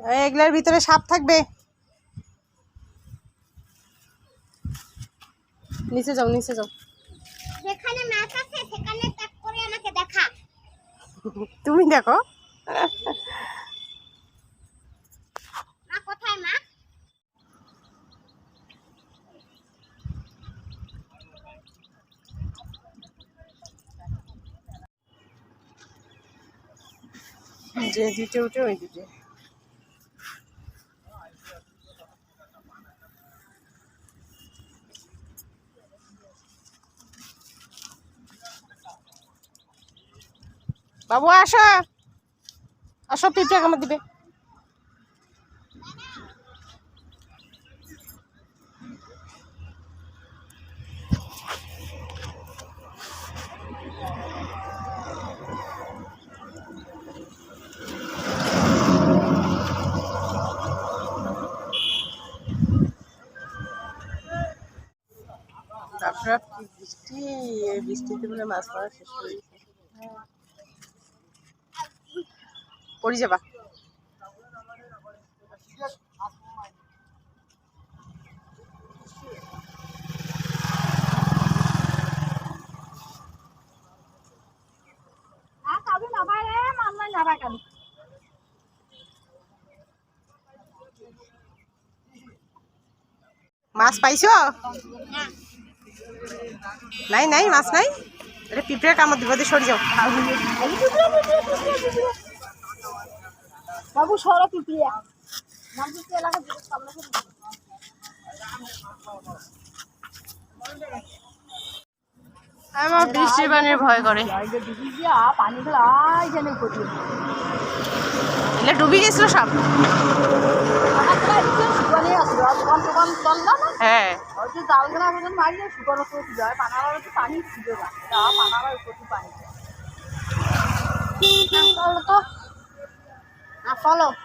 এগুলার ভিতরে সাপ থাকবে। নিচে যাও নিচে যাও। যেখানে মাছ আছে সেখানে ট্যাগ করে আমাকে দেখা। তুমি দেখো। মা কোথায় মা? যে দুটো উঠে ওই দুটো বাবু আসো। আসো পিঠে আমার দিবে। কি বৃষ্টি। বৃষ্টিতে বলে মাছ মারা শেষ করে পড়ি যাবা। মাছ পাইছ? নাই নাই, মাছ নাই। আরে পিঁপড়ে কামড় দিব দিয়ে সরে যাও। বাবু সরো পিপিয়া। আমার বৃষ্টি পানির ভয় করে। এলে ডুবি গেছিল সব। হ্যাঁ। হয়তো জাল গেলা মারিয়ে শুকানো হয় পানি ছিল না। পানি। 好了。